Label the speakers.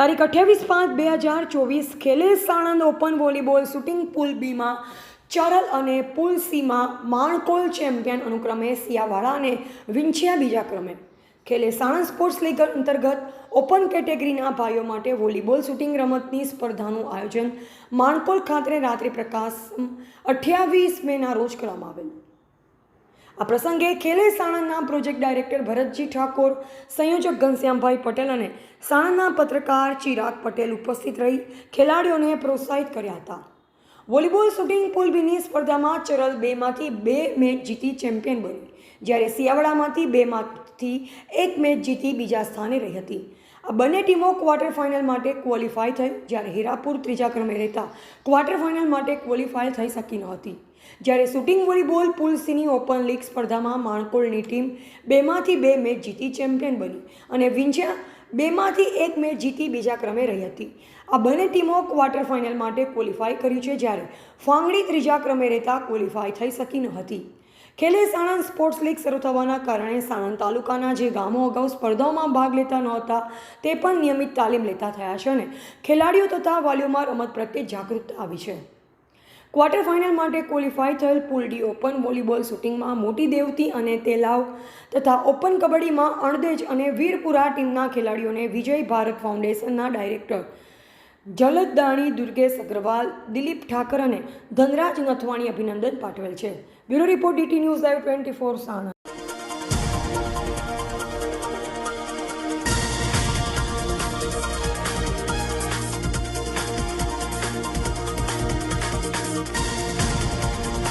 Speaker 1: તારીખ અઠ્યાવીસ પાંચ બે હજાર ચોવીસ Khele Sanand open volleyball shooting pool બીમાં ચરલ અને પુલ સીમાં માણકોલ ચેમ્પિયન અનુક્રમે સિયાવાળા અને વિંછિયા બીજા ક્રમે. ખેલે સાણંદ સ્પોર્ટ્સ લીગ અંતર્ગત ઓપન કેટેગરીના ભાઈઓ માટે વોલીબોલ શૂટિંગ રમતની સ્પર્ધાનું આયોજન માણકોલ ખાતે રાત્રિ પ્રકાશ અઠ્યાવીસ મેના રોજ કરવામાં આવેલ. આ પ્રસંગે ખેલે સાણંદના પ્રોજેક્ટ ડાયરેક્ટર ભરતજી ઠાકોર, સંયોજક ઘનશ્યામભાઈ પટેલ અને સાણંદના પત્રકાર ચિરાગ પટેલ ઉપસ્થિત રહી ખેલાડીઓને પ્રોત્સાહિત કર્યા હતા. વોલીબોલ શૂટિંગ પુલ બીની સ્પર્ધામાં ચરલ બેમાંથી બે મેચ જીતી ચેમ્પિયન બની. જ્યારે સિયાવડામાંથી બેમાંથી એક મેચ જીતી બીજા સ્થાને રહી હતી. આ બંને ટીમો ક્વાર્ટર ફાઇનલ માટે ક્વોલિફાય થઈ, જ્યારે હીરાપુર ત્રીજા ક્રમે રહેતા ક્વાર્ટર ફાઇનલ માટે ક્વોલિફાય થઈ શકી નહોતી જ્યારે શૂટિંગ વોલીબોલ પુલ સીની ઓપન લીગ સ્પર્ધામાં માણકોળની ટીમ બેમાંથી બે મેચ જીતી ચેમ્પિયન બની અને વિંછ્યા બેમાંથી એક મેચ જીતી બીજા ક્રમે રહી હતી. આ બંને ટીમો ક્વાર્ટર ફાઇનલ માટે ક્વોલિફાય કર્યું છે, જ્યારે ફાંગડી ત્રીજા ક્રમે રહેતા ક્વોલિફાય થઈ શકી ન ખેલે સાણંદ સ્પોર્ટ્સ લીગ શરૂ થવાના કારણે સાણંદ તાલુકાના જે ગામો અગાઉ સ્પર્ધાઓમાં ભાગ લેતા નહોતા, તે પણ નિયમિત તાલીમ લેતા થયા છે અને ખેલાડીઓ તથા વાલીઓમાં રમત પ્રત્યે જાગૃતતા આવી છે. ક્વાર્ટર ફાઇનલ માટે ક્વોલિફાય થયેલ પુલ ડી ઓપન વોલીબોલ શૂટિંગમાં મોટી દેવતી અને તેલાવ તથા ઓપન કબડ્ડીમાં અણદેજ અને વીરપુરા ટીમના ખેલાડીઓને વિજય ભારત ફાઉન્ડેશનના ડાયરેક્ટર જલદાણી દુર્ગેશ અગ્રવાલ, દિલીપ ઠાકર અને ધનરાજ નથવાણી અભિનંદન પાઠવેલ છે. Bureau report DT news live twenty four Sanand